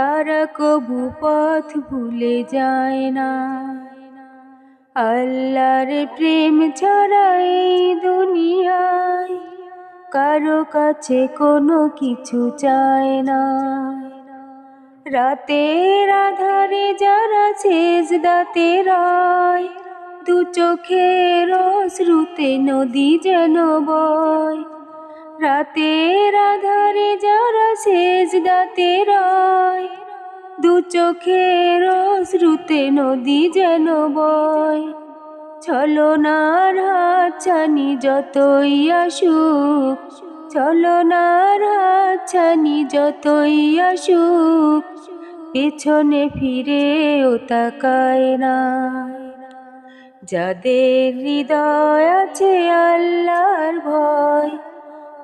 তারা কবু পথ ভুলে যায় না। আল্লাহর প্রেম ছাড়া এই দুনিয়ায় কারও কাছে কোনো কিছু চায় না। রাতের আধারে যারা শেষ দাতে রায়, দু চোখের শ্রুতে নদী যেন বয় রাতের আধারে যারা শেষ দাতে রয়, দু চোখের শ্রুতে নদী যেন বয়। ছলনার হাত ছানি যতই আসুক, ছলনার হাত ছানি যতই আসুক, পেছনে ফিরে ও তাকায় না। যাদের হৃদয় আছে আল্লাহর ভয়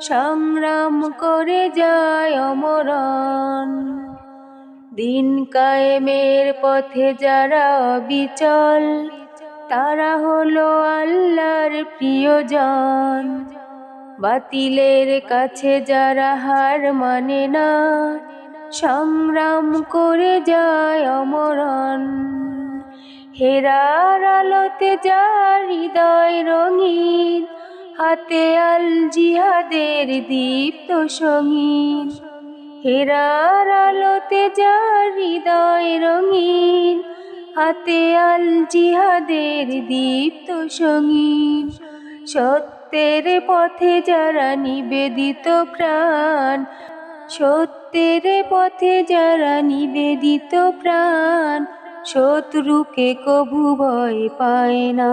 সংগ্রাম করে যায় অমরণ। দিন কায়েমের পথে যারা অবিচল, তারা হলো আল্লাহর প্রিয়জন। বাতিলের কাছে যারা হার মানে না, সংগ্রাম করে যায় অমরণ। হেরার আলোতে যার হৃদয় রঙিন হাতে আল জিহাদের দীপ্ত সঙ্গীন হেরার আলোতে যার হৃদয় রঙিন হাতে আল জিহাদের দীপ্ত সঙ্গীন সত্যের পথে যারা নিবেদিত প্রাণ, সত্যের পথে যারা নিবেদিত প্রাণ, শত্রুকে কভু ভয় পায় না।